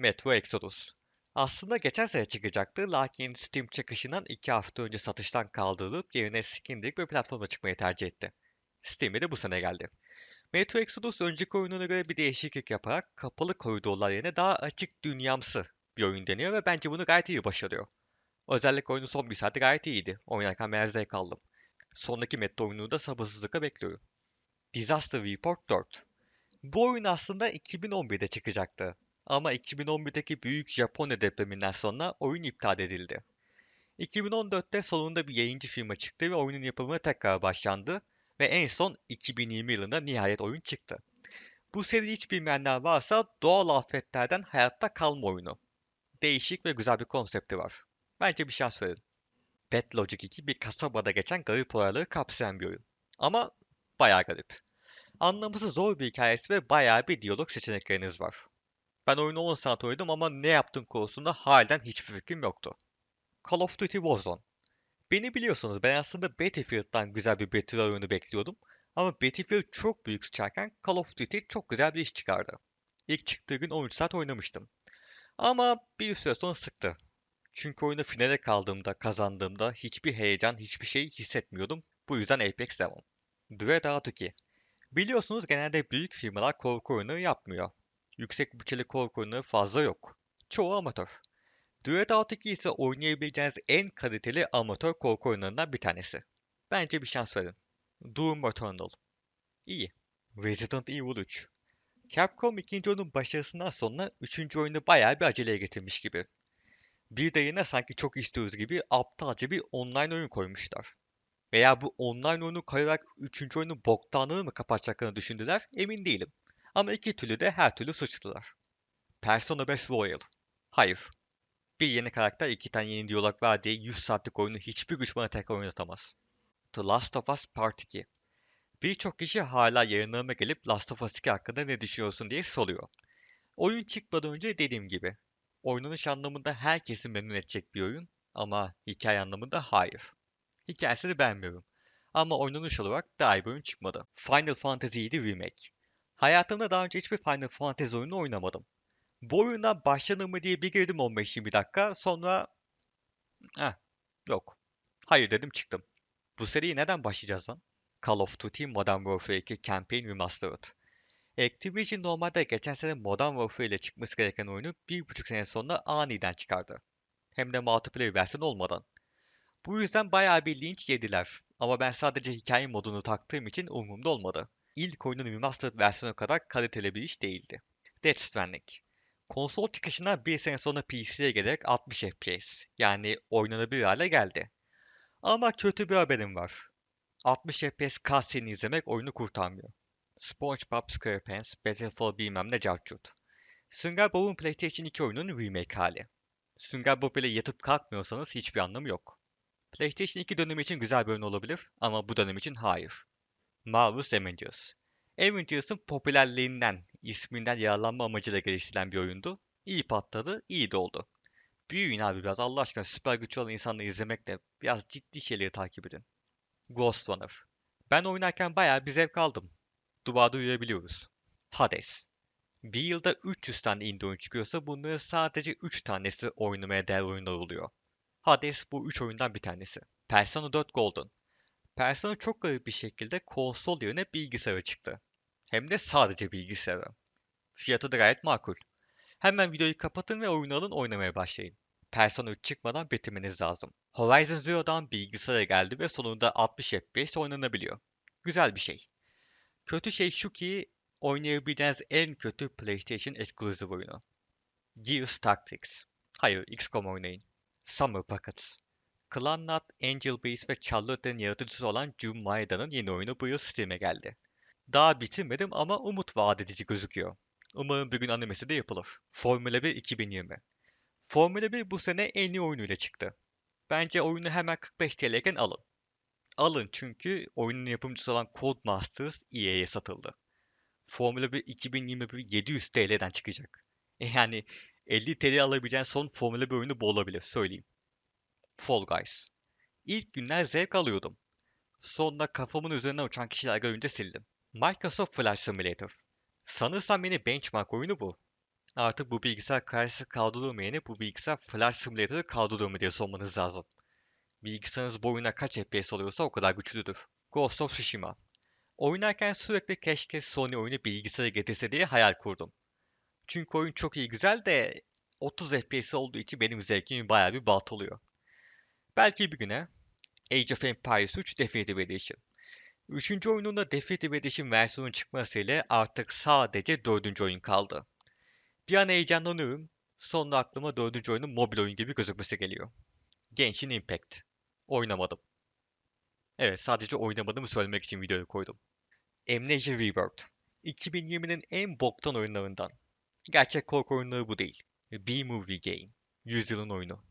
Metro Exodus. Aslında geçen sene çıkacaktı lakin Steam çıkışından 2 hafta önce satıştan kaldırılıp yerine Skindik bir platforma çıkmayı tercih etti. Steam'e de bu sene geldi. Metro Exodus önceki oyununa göre bir değişiklik yaparak kapalı koridorlar yerine daha açık dünyamsı bir oyun deniyor ve bence bunu gayet iyi başarıyor. Özellikle oyunun son bir saati gayet iyiydi. Oynarken bayağı zevk aldım. Sonraki Metro oyununu da sabırsızlıkla bekliyorum. Disaster Report 4 Bu oyun aslında 2011'de çıkacaktı. Ama 2011'deki büyük Japonya depreminden sonra oyun iptal edildi. 2014'te sonunda bir yayıncı firma çıktı ve oyunun yapımı tekrar başlandı ve en son 2020 yılında nihayet oyun çıktı. Bu seri hiç bilmeyenler varsa doğal afetlerden hayatta kalma oyunu. Değişik ve güzel bir konsepti var. Bence bir şans verin. Bad Logic 2 bir kasabada geçen garip olayları kapsayan bir oyun. Ama bayağı garip. Anlaması zor bir hikayesi ve bayağı bir diyalog seçenekleriniz var. Ben oyunu 10 saat oynadım ama ne yaptığım konusunda halen hiçbir fikrim yoktu. Call of Duty Warzone. Beni biliyorsunuz ben aslında Battlefield'dan güzel bir Battle oyunu bekliyordum. Ama Battlefield çok büyük sıçarken Call of Duty çok güzel bir iş çıkardı. İlk çıktığı gün 13 saat oynamıştım. Ama bir süre sonra sıktı. Çünkü oyunu finale kaldığımda, kazandığımda hiçbir heyecan, hiçbir şey hissetmiyordum. Bu yüzden Apex devam. Dread 2. Biliyorsunuz genelde büyük firmalar korku oyunu yapmıyor. Yüksek bütçeli korku fazla yok. Çoğu amatör. Dread 2 ise oynayabileceğiniz en kaliteli amatör korku oyunlarından bir tanesi. Bence bir şans verin. Doom Eternal. İyi. Resident Evil 3. Capcom ikinci oyunun başarısından sonra üçüncü oyunu bayağı bir aceleye getirmiş gibi. Bir de yine sanki çok istiyoruz gibi aptalca bir online oyun koymuşlar. Veya bu online oyunu koyarak üçüncü oyunu boktanlığı mı kapatacaklarını düşündüler emin değilim. Ama iki türlü de her türlü suçlular. Persona 5 Royal. Hayır. Bir yeni karakter iki tane yeni diyalog verdiği 100 saatlik oyunu hiçbir güç bana tekrar oynatamaz. The Last of Us Part 2. Birçok kişi hala yayınlarıma gelip Last of Us 2 hakkında ne düşünüyorsun diye soruyor. Oyun çıkmadan önce dediğim gibi. Oynanış anlamında herkesi memnun edecek bir oyun ama hikaye anlamında hayır. Hikayesini beğenmiyorum. Ama oynanış olarak daha iyi bir oyun çıkmadı. Final Fantasy VII Remake. Hayatımda daha önce hiçbir Final Fantasy oyunu oynamadım. Bu oyundan başlanır mı diye bir girdim 15-20 dakika sonra... Heh, yok. Hayır dedim çıktım. Bu seriyi neden başlayacağız lan? Call of Duty Modern Warfare 2 Campaign Remastered. Activision normalde geçen sene Modern Warfare ile çıkması gereken oyunu bir buçuk sene sonra aniden çıkardı. Hem de multiplayer versiyon olmadan. Bu yüzden bayağı bir linç yediler. Ama ben sadece hikaye modunu taktığım için umurumda olmadı. İlk oyunun remastered versiyonu kadar kaliteli bir iş değildi. Death Stranding. Konsol çıkışından bir sene sonra PC'ye gelerek 60 FPS yani oynanabilir hale geldi. Ama kötü bir haberim var. 60 FPS cutscene izlemek oyunu kurtarmıyor. SpongeBob SquarePants, Battlefield bilmem ne cartçut. Sünger Bob'un PlayStation 2 oyunun remake hali. Sünger Bob ile yatıp kalkmıyorsanız hiçbir anlamı yok. PlayStation 2 dönemi için güzel bir oyun olabilir ama bu dönem için hayır. Marvel's Avengers. Avengers'ın popülerliğinden, isminden yararlanma amacıyla geliştirilen bir oyundu. İyi patladı, iyi de oldu. Büyüyün abi biraz Allah aşkına süper güçlü olan insanları izlemekle biraz ciddi şeyleri takip edin. Ghost Runner. Ben oynarken bayağı bir zevk aldım. Duvarda uyuyabiliyoruz. Hades. Bir yılda 300 tane indie oyun çıkıyorsa bunların sadece 3 tanesi oynamaya değer oyunlar oluyor. Hades bu 3 oyundan bir tanesi. Persona 4 Golden. Persona çok garip bir şekilde konsol yerine bilgisayara çıktı. Hem de sadece bilgisayara. Fiyatı da gayet makul. Hemen videoyu kapatın ve oyunu alın oynamaya başlayın. Persona 3 çıkmadan bitirmeniz lazım. Horizon Zero'dan bilgisayara geldi ve sonunda 60 FPS oynanabiliyor. Güzel bir şey. Kötü şey şu ki oynayabileceğiniz en kötü PlayStation Exclusive oyunu. Gears Tactics. Hayır, XCOM oynayın. Summer Pockets. Clannad, Angel Base ve Charlotte'ın yaratıcısı olan Jun Maeda'nın yeni oyunu bu yıl Steam'e geldi. Daha bitirmedim ama umut vaat edici gözüküyor. Umarım bir gün animesi de yapılır. Formula 1 2020. Formula 1 bu sene en iyi oyunuyla çıktı. Bence oyunu hemen 45 TL'ken alın. Alın çünkü oyunun yapımcısı olan Codemasters EA'ye satıldı. Formula 1 2021 700 TL'den çıkacak. E yani 50 TL alabileceğin son Formula 1 oyunu bu olabilir söyleyeyim. Fall Guys. İlk günler zevk alıyordum. Sonra kafamın üzerine uçan kişiler görünce sildim. Microsoft Flight Simulator. Sanırsam yeni benchmark oyunu bu. Artık bu bilgisayar kararsız kaldırır mı yeni, bu bilgisayar Flash Simulator'ı kaldırır mı diye sormanız lazım. Bilgisayarınız bu oyuna kaç FPS alıyorsa o kadar güçlüdür. Ghost of Tsushima. Oynarken sürekli keşke Sony oyunu bilgisayara getirse diye hayal kurdum. Çünkü oyun çok iyi güzel de 30 FPS olduğu için benim zevkimi bayağı bir baltalıyor. Belki bir güne Age of Empires 3 Definitive Edition. Üçüncü oyununda Definitive Edition versiyonun çıkmasıyla artık sadece dördüncü oyun kaldı. Bir an heyecanlanıyorum. Sonra aklıma dördüncü oyunun mobil oyun gibi gözükmesi geliyor. Genshin Impact. Oynamadım. Evet sadece oynamadığımı söylemek için videoyu koydum. Amnesia Rebirth. 2020'nin en boktan oyunlarından. Gerçek korku oyunları bu değil. B-Movie Game. Yüzyılın oyunu.